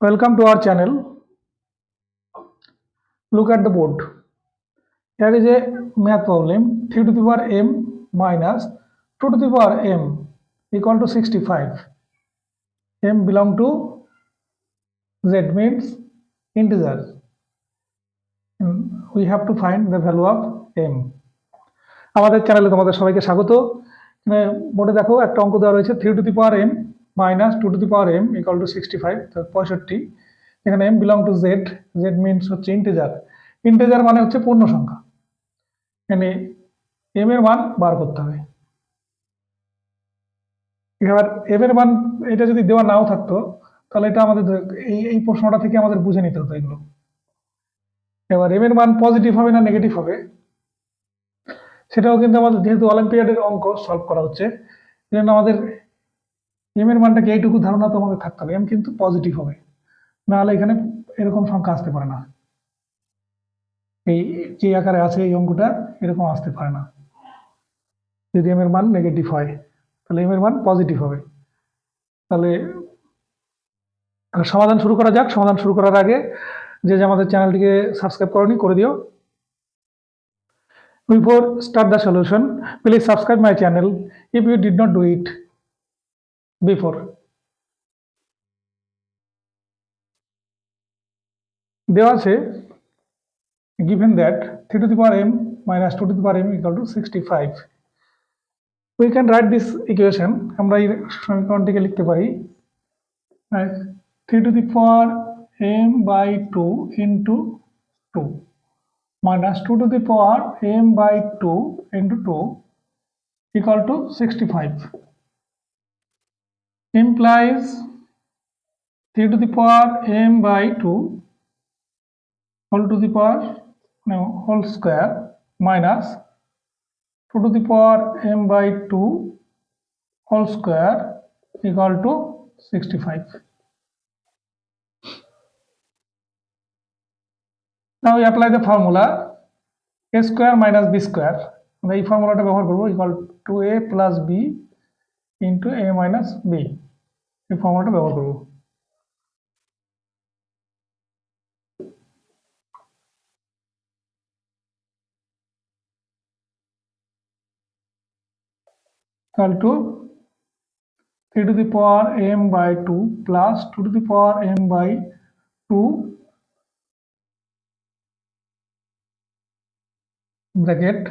Welcome to our channel. Look at the board. Here is a math problem 3 to the power m minus 2 to the power m equal to 65. m belong to z means integer. Mm, We have to find the value of m. আমাদের চ্যানেলে তোমাদের সবাইকে স্বাগত বোর্ডে দেখো একটা অঙ্ক দেওয়া রয়েছে three to the power M minus two to the power M equal to sixty five পঁয়ষট্টি। এখানে M belong to Z Z means হচ্ছে ইন্টেজার ইন্টেজার মানে হচ্ছে পূর্ণ সংখ্যা। এখানে এম এর মান বার করতে হবে। এবার এম এর মান এটা যদি দেওয়া নাও থাকতো, তাহলে এটা আমাদের এই এই প্রশ্নটা থেকে আমাদের বুঝে নিতে হতো এগুলো। এবার এম এর মান পজিটিভ হবে না নেগেটিভ হবে? সেটাও কিন্তু আমাদের যেহেতু অলিম্পিয়াডের অঙ্ক সলভ করা হচ্ছে জন্য আমাদের এম এর মানটাকে এইটুকু ধারণা তোমাকে থাকতে হবে। এম কিন্তু পজিটিভ হবে। নাহলে এখানে এরকম সংখ্যা আসতে পারে না। এই যে আকারে আছে এই অঙ্কটা এরকম আসতে পারে না। যদি এম এর মান নেগেটিভ হয় তাহলে এম এর মান পজিটিভ হবে। তাহলে সমাধান শুরু করা যাক। সমাধান শুরু করার আগে যে যে আমাদের চ্যানেলটিকে সাবস্ক্রাইব করনি করে দিও। Before start the solution, please subscribe my channel. If you did not do it before. দেওয়া আছে given that 3 to the power m minus 2 to the power m equal to 65 we can write this equation আমরা এই সমীকরণটিকে লিখতে পারি as 3 to the power m by 2 into 2 minus 2 to the power m by 2 into 2 equal to 65 implies 3 to the power m by 2 whole to the power no whole square minus 2 to the power m by 2 whole square equal to 65 Now we apply the formula a square minus b square. আমরা এই ফর্মুলাটা ব্যবহার করবো equal to A plus B into A minus B এই ফর্মুলাটা ব্যবহার করবো equal to 3 to the power m by 2 plus 2 to the power m by 2 bracket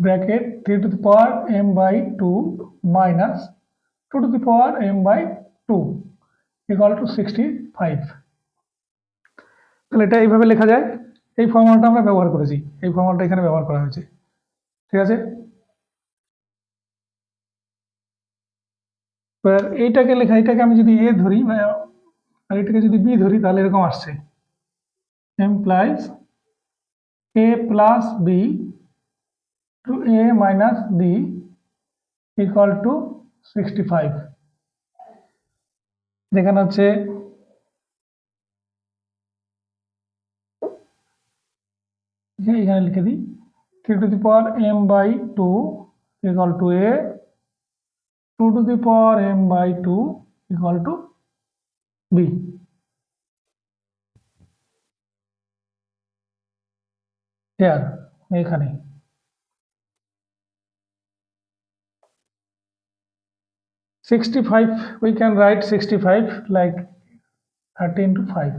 bracket 3 to the power m by 2 minus 2 to the power m by 2 equal to 65 তাহলে এটা এইভাবে লেখা যায় এই ফর্মুলাটা আমরা ব্যবহার করেছি এই ফর্মুলাটা এখানে ব্যবহার করা হয়েছে ঠিক আছে এবার এইটাকে লেখা এটাকে আমি যদি এ ধরি বা- আর এটাকে যদি বি ধরি তাহলে এরকম আসছে implies a plus b to a minus b equal to 65 যেখানে হচ্ছে এখানে লিখে দিই three to the power M by two equal to A two to the power M by two equal to B এখানে Sixty-five, we can write sixty-five like thirty into five.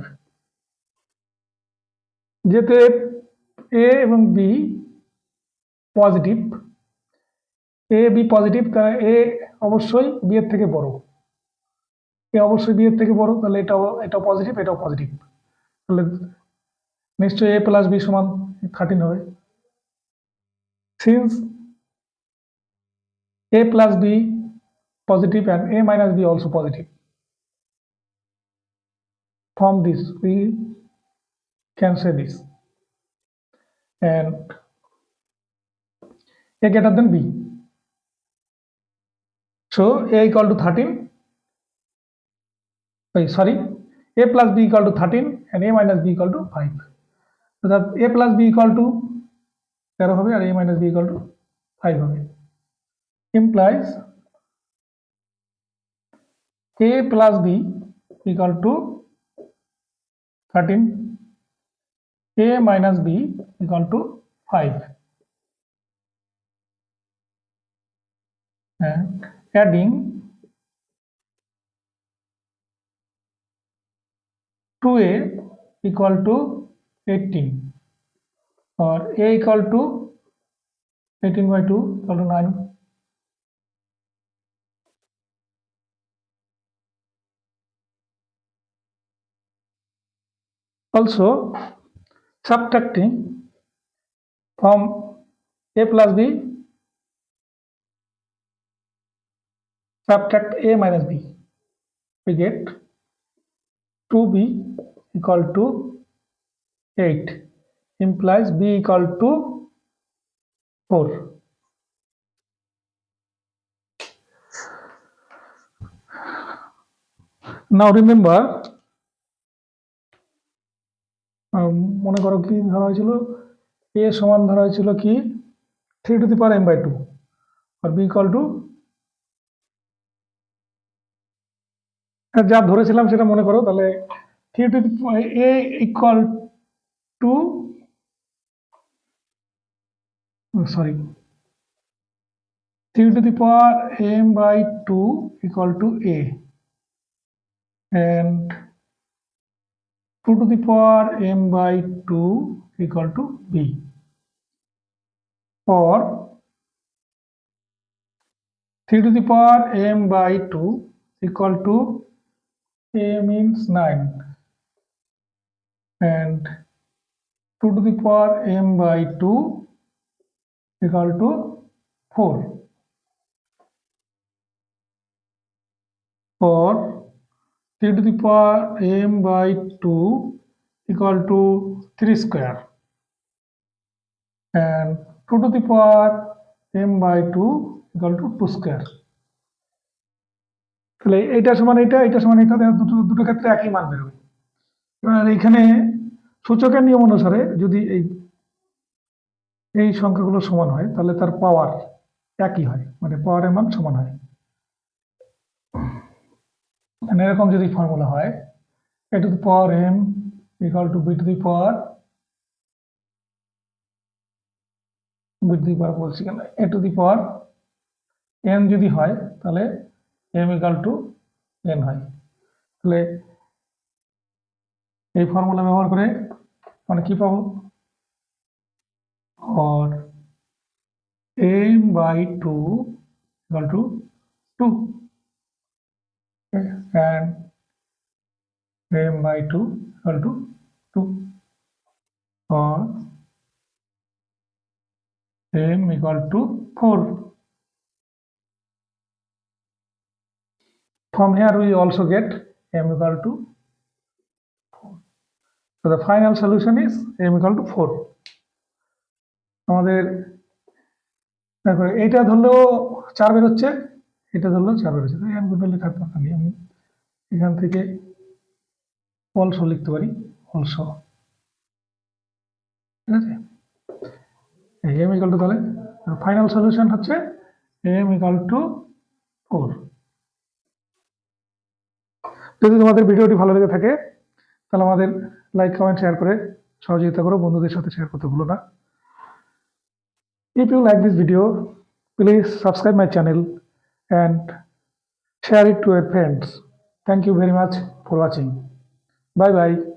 যেতে A এবং B positive A B positive তাহলে A অবশ্যই B এর থেকে বড়। এ অবশ্যই B এর থেকে বড় তাহলে এটাও এটাও পজিটিভ এটাও পজিটিভ তাহলে নিশ্চয়ই এ প্লাস বি সমান থার্টিন হবে। Since a plus b positive and a minus b also positive from this we can say this and a greater than b so a equal to 13 wait, sorry a plus b equal to 13 and a minus b equal to 5 so that a plus b equal to 13 হবে আর a minus b equal to 5 হবে implies a plus b equal to 13 a minus b equal to 5 and adding 2a equal to 18 or a equal to 18 by 2 equal to 9 also subtracting from a plus b subtract a minus b. We get 2b equal to 8 implies b equal to 4 now remember মনে করো কি ধরা হয়েছিল? এ সমান ধরা হয়েছিল কি? Three to the power M by two R B equal to যা ধরেছিলাম সেটা মনে করো, তাহলে three to A equal to sorry three to the power M by two equal to A and 2 to the power m by 2 equal to b. Or 3 to the power m by 2 equal to a means 9 and 2 to the power m by 2 equal to 4 or 3 to the power m by 2 equal to 3 square. And 2 to the power m by 2 equal to 2 square. তাহলে এইটা সমান এটা এটা সমান এটা দুটো দুটো ক্ষেত্রে একই মান বেরোবে এবার এইখানে সূচকের নিয়ম অনুসারে যদি এই এই সংখ্যাগুলো সমান হয়, তাহলে তার পাওয়ার একই হয় মানে পাওয়ারের মান সমান হয়। এরকম যদি ফর্মুলা হয় A to the power M equal to B to the power B to the power বলছি কেন এ টু দি পাওয়ার এন যদি হয়, তাহলে এম ইকাল টু এন হয়। তাহলে এই ফর্মুলা ব্যবহার করে মানে কি পাবো? m by 2 equal to 2 and m by 2 equal to 2 or m equal to 4 from here we also get m equal to 4 so the final solution is m equal to 4 আমাদের দেখো এইটা ধরলেও চার বেরোচ্ছে এটা ধরলেও চার বেরোচ্ছে আমি দুটো লেখার দরকার নেই এখান থেকে অলসো লিখতে পারি, অলসো। ঠিক আছে? এম ইকাল টু তাহলে ফাইনাল সলিউশন হচ্ছে এম ইকাল টু ফোর যদি তোমাদের ভিডিওটি ভালো লেগে থাকে, তাহলে আমাদের লাইক কমেন্ট শেয়ার করে সহযোগিতা করো, বন্ধুদের সাথে শেয়ার করতে ভুলো না। If you like this video please subscribe my channel and share it to your friends. Thank you very much for watching. Bye bye.